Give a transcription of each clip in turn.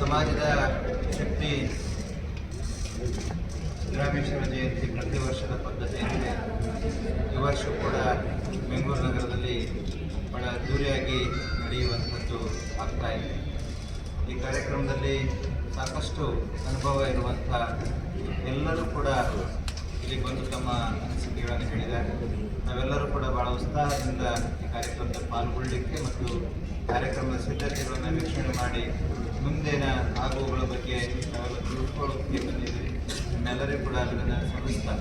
ಸಮಾಜದ ಶಕ್ತಿ ಗ್ರಾಮೇಶ್ವರ ಜಯಂತಿ ಪ್ರತಿ ವರ್ಷದ ಪದ್ಧತಿಯಂತೆ ಈ ವರ್ಷ ಕೂಡ ಬೆಂಗಳೂರು ನಗರದಲ್ಲಿ ಬಹಳ ಅದ್ದೂರಿಯಾಗಿ ನಡೆಯುವಂಥದ್ದು ಆಗ್ತಾ ಇದೆ. ಈ ಕಾರ್ಯಕ್ರಮದಲ್ಲಿ ಸಾಕಷ್ಟು ಅನುಭವ ಇರುವಂಥ ಎಲ್ಲರೂ ಕೂಡ ಇಲ್ಲಿ ಬಂದು ತಮ್ಮ ಅನಿಸಿಕೆಗಳನ್ನು ಹೇಳಿದ್ದಾರೆ. ನಾವೆಲ್ಲರೂ ಕೂಡ ಬಹಳ ಉತ್ಸಾಹದಿಂದ ಈ ಕಾರ್ಯಕ್ರಮದಲ್ಲಿ ಪಾಲ್ಗೊಳ್ಳಲಿಕ್ಕೆ ಮತ್ತು ಕಾರ್ಯಕ್ರಮದ ಸಿದ್ಧತೆಗಳನ್ನು ವೀಕ್ಷಣೆ ಮಾಡಿ ಮುಂದಿನ ಆಗುವುಗಳ ಬಗ್ಗೆ ನಾವೆಲ್ಲ ತಿಳ್ಕೊಳ್ಳೋಕ್ಕೆ ಬಂದಿದ್ದೀವಿ. ನಿಮ್ಮೆಲ್ಲರಿಗೂ ಕೂಡ ಅದನ್ನು ಸ್ಮರಿಸ್ತಾ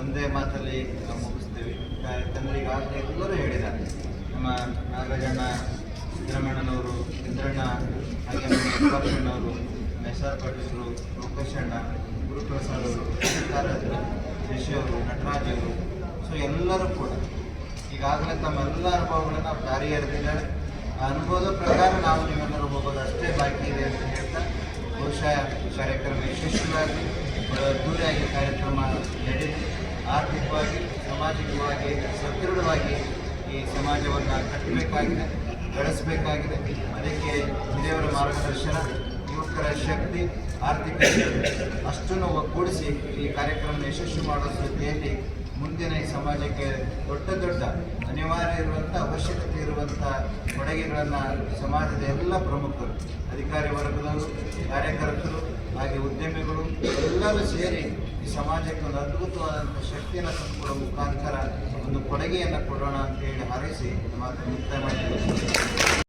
ಒಂದೇ ಮಾತಲ್ಲಿ ನಾವು ಮುಗಿಸ್ತೇವೆ ಯಾಕಂದರೆ ಈಗಾಗಲೇ ಎಲ್ಲರೂ ಹೇಳಿದ್ದಾರೆ. ನಮ್ಮ ನಾಗರಾಜಣ್ಣ ಸಿದ್ದರಾಮಣ್ಣನವರು ಇಂದ್ರಣ್ಣ ಹಾಗೆ ಯಪ್ಪಾಕ್ಷಣ್ಣವರು ಎಸ್ ಆರ್ ಪಾಟೀಲರು ಅಣ್ಣ ಗುರುಪ್ರಸಾದ್ ಅವರು ಸಿದ್ದಾರಾಜರು ಅವರು ಸೊ ಎಲ್ಲರೂ ಕೂಡ ಈಗಾಗಲೇ ತಮ್ಮೆಲ್ಲ ಅನುಭವಗಳನ್ನು ದಾರಿ ಎರೆದಿದ್ದಾರೆ ಆ ಅನುಭವದ ಪ್ರಕಾರ ನಾವು ನೀವೆಲ್ಲರೂ ಹೋಗೋದು ಅಷ್ಟೇ ಬಾಕಿ ಇದೆ ಅಂತ ಹೇಳ್ತಾ ಬಹುಶಃ ಕಾರ್ಯಕ್ರಮ ಯಶಸ್ವಿಯಾಗಿ ಅದ್ದೂರಿಯಾಗಿ ಕಾರ್ಯಕ್ರಮ ನಡೆದು ಆರ್ಥಿಕವಾಗಿ, ಸಾಮಾಜಿಕವಾಗಿ, ಸದೃಢವಾಗಿ ಈ ಸಮಾಜವನ್ನು ಕಟ್ಟಬೇಕಾಗಿದೆ, ಬೆಳೆಸಬೇಕಾಗಿದೆ. ಅದಕ್ಕೆ ಹಿರಿಯವರ ಮಾರ್ಗದರ್ಶನ, ಯುವಕರ ಶಕ್ತಿ ಆರ್ಥಿಕ ಈ ಕಾರ್ಯಕ್ರಮ ಯಶಸ್ವಿ ಮಾಡುವ ಸ್ಥಿತಿಯಲ್ಲಿ ಮುಂದಿನ ಈ ಸಮಾಜಕ್ಕೆ ದೊಡ್ಡ ದೊಡ್ಡ ಅನಿವಾರ್ಯ ಇರುವಂಥ ಅವಶ್ಯಕತೆ ಇರುವಂಥ ಕೊಡುಗೆಗಳನ್ನು ಸಮಾಜದ ಎಲ್ಲ ಪ್ರಮುಖರು, ಅಧಿಕಾರಿ ವರ್ಗದವರು, ಕಾರ್ಯಕರ್ತರು, ಹಾಗೆ ಉದ್ಯಮಿಗಳು ಎಲ್ಲರೂ ಸೇರಿ ಈ ಸಮಾಜಕ್ಕೆ ಒಂದು ಅದ್ಭುತವಾದಂಥ ಶಕ್ತಿಯನ್ನು ತಂದುಕೊಡುವ ಮುಖಾಂತರ ಒಂದು ಕೊಡುಗೆಯನ್ನು ಕೊಡೋಣ ಅಂತ ಹೇಳಿ ಹಾರೈಸಿ ಮಾತ್ರ ಮುಕ್ತಾಯ ಮಾಡ್ತೀವಿ